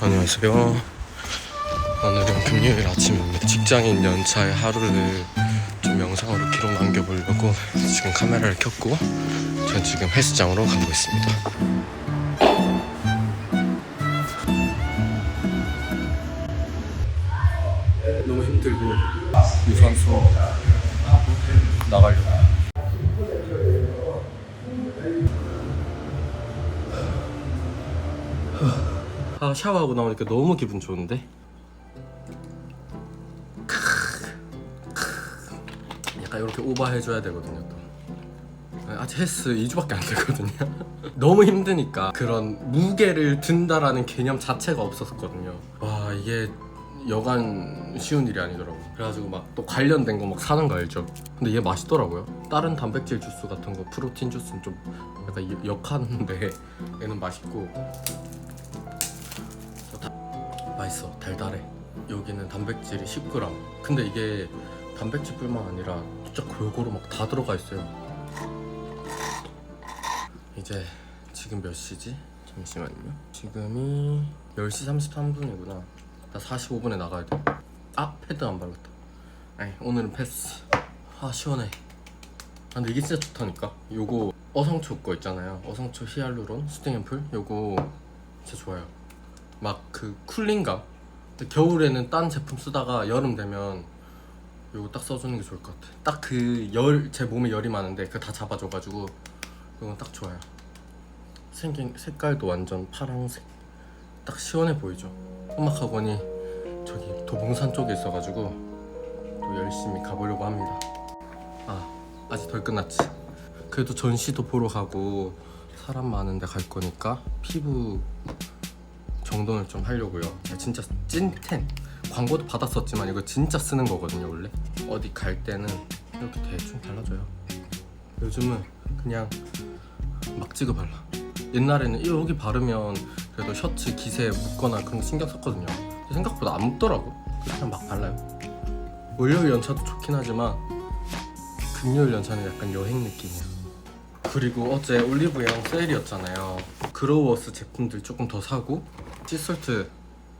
안녕하세요. 오늘은 금요일 아침입니다. 직장인 연차의 하루를 좀 영상으로 기록 남겨보려고 지금 카메라를 켰고 저는 지금 헬스장으로 가고 있습니다. 너무 힘들고 유산소 나가려고. 샤워하고 나오니까 너무 기분 좋은데? 약간 이렇게 오버해줘야 되거든요 또. 아직 헬스 2주밖에 안 됐거든요. 너무 힘드니까 그런 무게를 든다라는 개념 자체가 없었거든요. 와 이게 여간 쉬운 일이 아니더라고. 그래가지고 막 또 관련된 거 막 사는 거 알죠? 근데 얘 맛있더라고요. 다른 단백질 주스 같은 거 프로틴 주스는 좀 약간 역- 역한데 얘는 맛있고 맛있어. 달달해. 여기는 단백질이 10g 근데 이게 단백질뿐만 아니라 진짜 골고루 막 다 들어가 있어요. 이제 지금 몇 시지? 잠시만요. 지금이 10시 33분이구나. 나 45분에 나가야 돼아 패드 안 발랐다. 아니 오늘은 패스. 아 시원해. 아, 근데 이게 진짜 좋다니까? 요거 어성초 거 있잖아요. 어성초 히알루론 수딩앰플? 요거 진짜 좋아요 막 그 쿨링감? 근데 겨울에는 딴 제품 쓰다가 여름 되면 이거 딱 써주는 게 좋을 것 같아. 딱 그 열 제 몸에 열이 많은데 그거 다 잡아줘가지고 이건 딱 좋아요. 생긴 색깔도 완전 파랑색. 딱 시원해 보이죠? 음악학원이 저기 도봉산 쪽에 있어가지고 또 열심히 가보려고 합니다. 아 아직 덜 끝났지? 그래도 전시도 보러 가고 사람 많은데 갈 거니까 피부 정돈을 좀 하려고요. 진짜 찐텐 광고도 받았었지만 이거 진짜 쓰는 거거든요 원래. 어디 갈 때는 이렇게 대충 발라줘요. 요즘은 그냥 막 찍어 발라. 옛날에는 여기 바르면 그래도 셔츠 기세에 묻거나 그런 거 신경 썼거든요. 생각보다 안 묻더라고. 그냥 막 발라요. 월요일 연차도 좋긴 하지만 금요일 연차는 약간 여행 느낌이야. 그리고 어제 올리브영 세일이었잖아요. 그로워스 제품들 조금 더 사고 찌솔트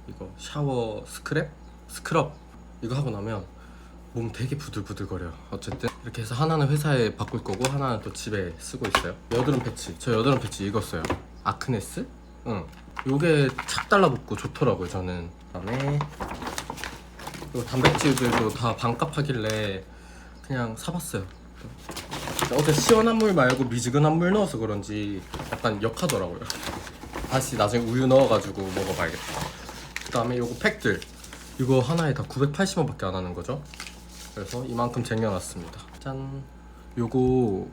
이거 샤워 스크랩 스크럽 이거 하고 나면 몸 되게 부들부들거려. 어쨌든 이렇게 해서 하나는 회사에 바꿀 거고 하나는 또 집에 쓰고 있어요. 여드름 패치. 저 여드름 패치 읽었어요. 아크네스? 응. 요게 착 달라붙고 좋더라고요. 저는. 그다음에 요 단백질들도 다 반값 하길래 그냥 사봤어요. 어제 시원한 물 말고 미지근한 물 넣어서 그런지 약간 역하더라고요. 다시 나중에 우유 넣어가지고 먹어봐야겠다. 그 다음에 요거 팩들. 이거 하나에 다 980원 밖에 안 하는 거죠. 그래서 이만큼 쟁여놨습니다. 짠. 요거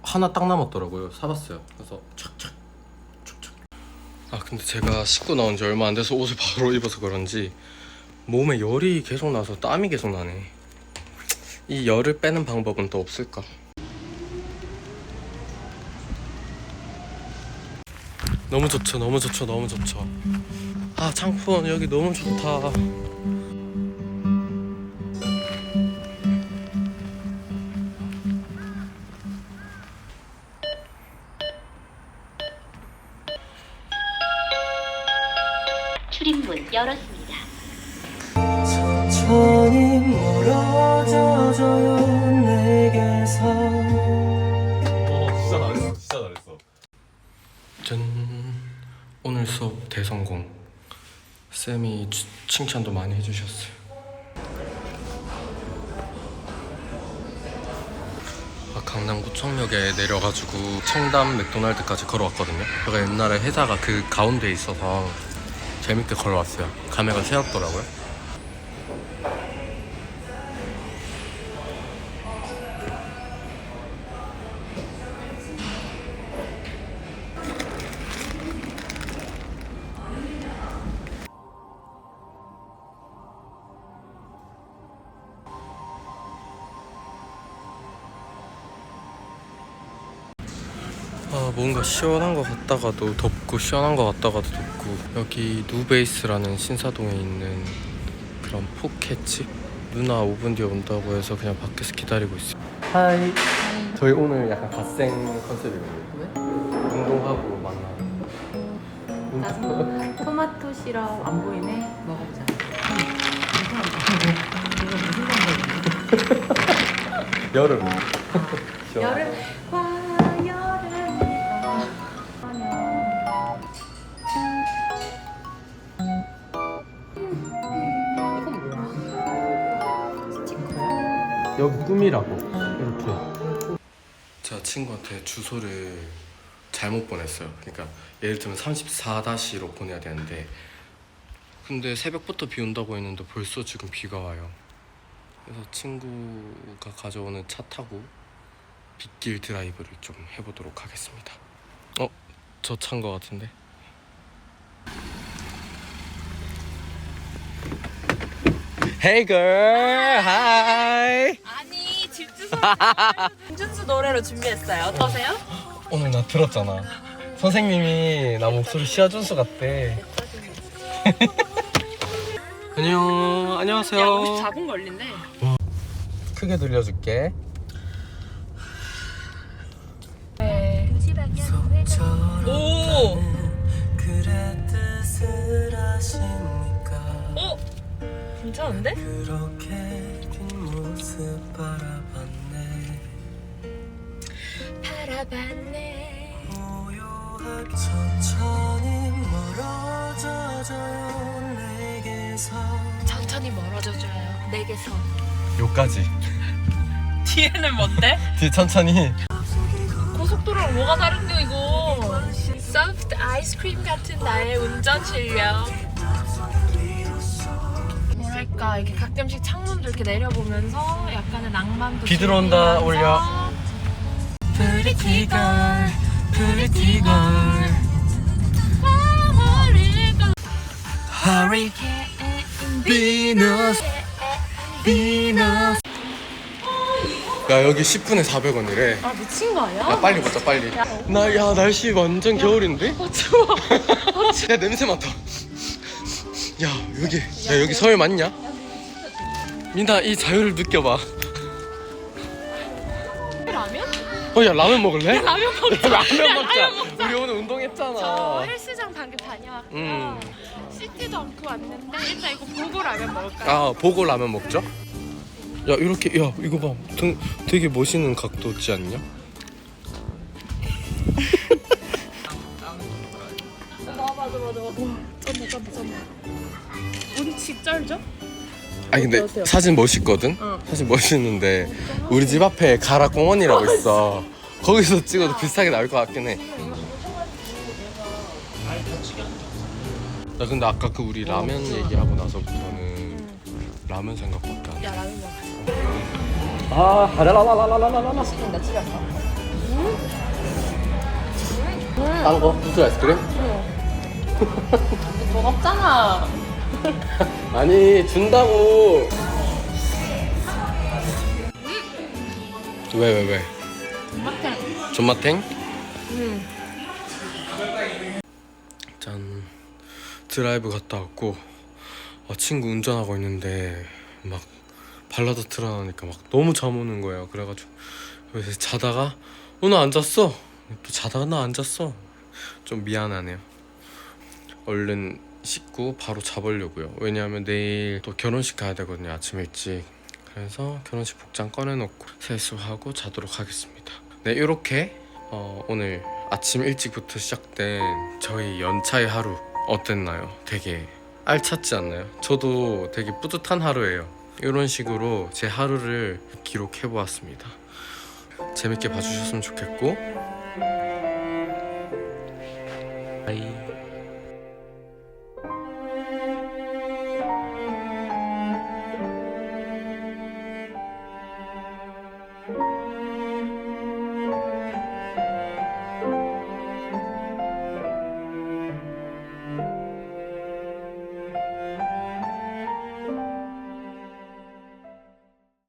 하나 딱 남았더라고요. 사봤어요. 그래서 촥촥 촥촥. 아 근데 제가 씻고 나온 지 얼마 안 돼서 옷을 바로 입어서 그런지 몸에 열이 계속 나서 땀이 계속 나네. 이 열을 빼는 방법은 또 없을까? 너무 좋죠, 너무 좋죠, 너무 좋죠. 아 창포원 여기 너무 좋다. 출입문 열었습니다. 천천히 멀어져줘요 수업 대성공. 쌤이 치- 칭찬도 많이 해주셨어요. 아, 강남 구청역에 내려가지고 청담 맥도날드까지 걸어왔거든요. 제가 옛날에 회사가 그 가운데에 있어서 재밌게 걸어왔어요. 감회가 새롭더라고요. 뭔가 시원한 것 같다가도 덥고 시원한 것 같다가도 덥고 여기 누베이스라는 신사동에 있는 그런 포켓집 누나 5분 뒤에 온다고 해서 그냥 밖에서 기다리고 있어요 하이 저희 오늘 약간 갓생 컨셉이거든요. 운동하고 만나. 나서 토마토 시럽 안 보이네 먹어보자. 이거 무슨? 여름. 여름 와 여기 꿈이라고 이렇게. 제가 친구한테 주소를 잘못 보냈어요. 그러니까 예를 들면 34-로 보내야 되는데 근데 새벽부터 비 온다고 했는데 벌써 지금 비가 와요. 그래서 친구가 가져오는 차 타고 빗길 드라이브를 좀 해보도록 하겠습니다. 어? 저 차인 것 같은데? Hey girl, hi. 아니 집 주소 김준수 노래로 준비했어요. 어떠세요? 오늘 나 들었잖아. 선생님이 나 목소리 시아준수 같대. 안녕, 안녕하세요. 잡은 걸린데. 크게 들려줄게. 오. 뜻을 아십니까? 오. 괜찮은데? 그렇게 뒷모습 바라봤네. 바라봤네. 고요하게 천천히 멀어져줘요 내게서. 천천히 멀어져줘요. 내게서. 요까지. 뒤에는 뭔데? 뒤 천천히. 고속도로랑 뭐가 다른데 이거? 소프트 아이스크림 같은 나의 운전 실력. 뭐랄까 이렇게 가끔씩 창문도 이렇게 내려보면서 약간의 낭만도. 비 들어온다, 즐기면서 올려. Pretty girl, pretty girl. Hurry, Venus, Venus. 야 여기 10분에 400원이래. 아 미친 거 아니야? 야 빨리 보자 빨리. 나 야 날씨 완전 겨울인데? 어 추워. 야 냄새 맡아. 야 여기 야 여기 서울 맞냐? 민아 이 자유를 느껴봐. 라면? 어야 라면 먹을래? 라면 먹자. 라면 야, 먹자. 우리 오늘 운동했잖아. 저 헬스장 방금 다녀왔고요. 음. 씻지도 않고 왔는데 일단 이거 보고 라면 먹을까요? 아 보고 라면 먹죠? 야 이렇게 야 이거 봐 등, 되게 멋있는 각도지 않냐? 쩐다 쩐다 쩐다. 우리 집 쩔죠? 아니 근데 어때, 어때? 사진 멋있거든? 어. 사진 멋있는데 우리 집 앞에 가락공원이라고 있어 거기서 찍어도 비슷하게 나올 것 같긴 해나 근데 아까 그 우리 라면 얘기하고 나서부터는 라면 생각밖에 안야 라면 먹어. 아, 라라라라라라라라. 시킨다 집에 서 딴 거? 무슨 아이스크림? 돈 없잖아. 아니, 준다고. 왜, 왜, 왜? 맞다. 존맛탱? 응. 짠. 드라이브 갔다 왔고, 아, 친구 운전하고 있는데, 막, 발라드 틀어놓으니까 막 너무 잠 오는 거예요. 그래가지고, 그래서 자다가, 어, 나안 잤어. 또 자다가 나 안 잤어. 좀 미안하네요. 얼른 씻고 바로 자보려고요. 왜냐하면 내일 또 결혼식 가야 되거든요. 아침 일찍. 그래서 결혼식 복장 꺼내놓고 세수하고 자도록 하겠습니다. 네, 이렇게 어, 오늘 아침 일찍부터 시작된 저희 연차의 하루 어땠나요? 되게 알찼지 않나요? 저도 되게 뿌듯한 하루예요. 이런 식으로 제 하루를 기록해 보았습니다. 재밌게 봐주셨으면 좋겠고. 바이.